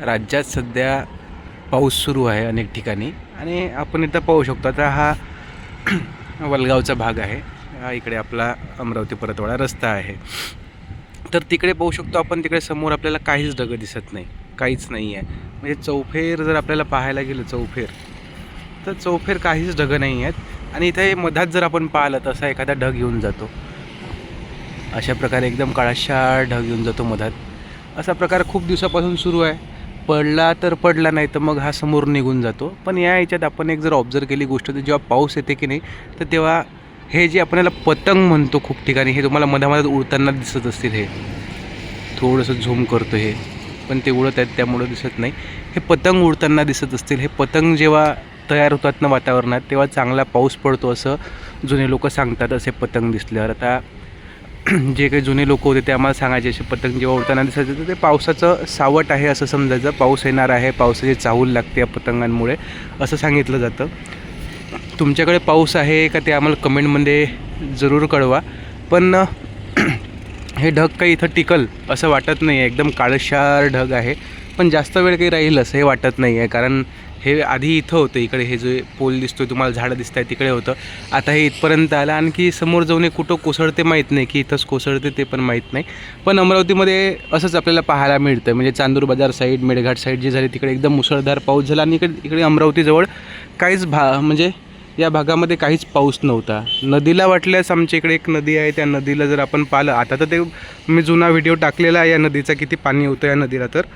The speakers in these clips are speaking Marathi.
राज्यात सध्या पाऊस सुरू आहे अनेक ठिकाणी. आणि आपण इथं पाहू शकतो आता हा वलगावचा भाग आहे. हा इकडे आपला अमरावती परतवाडा रस्ता आहे. तर तिकडे पाहू शकतो आपण तिकडे समोर आपल्याला काहीच ढगं दिसत नाही. काहीच नाही आहे म्हणजे चौफेर जर आपल्याला पाहायला गेलं चौफेर तर चौफेर काहीच ढगं नाही आहेत आणि इथे मधात जर आपण पाहिलं तर असा एखादा ढग येऊन जातो. अशा प्रकारे एकदम काळाशार ढग येऊन जातो मधात. असा प्रकार खूप दिवसापासून सुरू आहे. पडला तर पडला नाही तर मग हा समोर निघून जातो. पण या ह्याच्यात आपण एक जर ऑब्झर्व केली गोष्ट तर जेव्हा पाऊस येते की नाही तर तेव्हा हे जे आपल्याला पतंग म्हणतो खूप ठिकाणी हे तुम्हाला मधामधात उडताना दिसत असतील हे. थोडंसं झूम करतो हे. पण ते उडत आहेत त्यामुळं दिसत नाही. हे पतंग उडताना दिसत असतील. हे पतंग जेव्हा तयार होतात ना वातावरणात तेव्हा चांगला पाऊस पडतो असं जुने लोक सांगतात असे पतंग दिसल्यावर. आता जे काही जुने लोक होते ते आम्हाला सांगायचे असे पतंग जेव्हा उडताना दिसायचे तर ते पावसाचं सावट आहे असं समजायचं. पाऊस येणार आहे पावसाची चाहूल लागते या पतंगांमुळे असं सांगितलं जातं. तुमच्याकडे पाऊस आहे का ते आम्हाला कमेंटमध्ये जरूर कळवा. पण हे ढग काही इथं टिकल असं वाटत नाही आहे एकदम काळशार ढग आहे. पण जास्त वेळ काही राहील असं हे वाटत नाही आहे कारण हे आधी इथं होतं इकडे हे जे पोल दिसतोय तुम्हाला झाडं दिसत आहे तिकडे होतं. आता हे इथपर्यंत आलं आणखी समोर जाऊन हे कुठं कोसळते माहीत नाही की इथंच कोसळते ते पण माहीत नाही. पण अमरावतीमध्ये असंच आपल्याला पाहायला मिळतं म्हणजे चांदूर बाजार साईड मेळघाट साईड जे झाले तिकडे एकदम मुसळधार पाऊस झाला आणि इकडे इकडे अमरावतीजवळ काहीच भा म्हणजे या भागामध्ये काहीच पाऊस नव्हता. नदीला वाटल्यास आमच्या इकडे एक नदी आहे त्या नदीला जर आपण पाहिलं आता तर ते मी जुना व्हिडिओ टाकलेला आहे या नदीचा किती पाणी होतं या नदीला तर.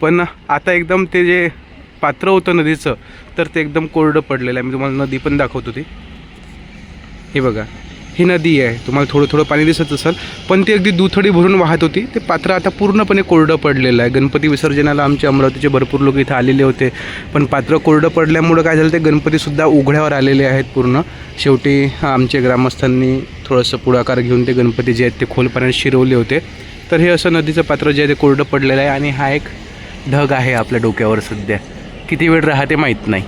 पण आता एकदम ते जे पात्र होतं नदीचं तर ते एकदम कोरडं पडलेलं आहे. मी तुम्हाला नदी पण दाखवतो ती हे बघा ही नदी आहे. तुम्हाला थोडं थोडं पाणी दिसत असेल पण ती अगदी दुथडी भरून वाहत होती. ते पात्र आता पूर्णपणे कोरडं पडलेलं आहे. गणपती विसर्जनाला आमच्या अमरावतीचे भरपूर लोक इथं आलेले होते पण पात्र कोरडं पडल्यामुळं काय झालं ते गणपतीसुद्धा उघड्यावर आलेले आहेत पूर्ण. शेवटी आमच्या ग्रामस्थांनी थोडंसं पुढाकार घेऊन ते गणपती जे आहेत ते खोल पाण्यात शिरवले होते. तर हे असं नदीचं पात्र जे आहे ते कोरडं पडलेलं आहे आणि हा एक ढग आहे आपल्या डोक्यावर सध्या. किती वेळ राहते माहीत नाही.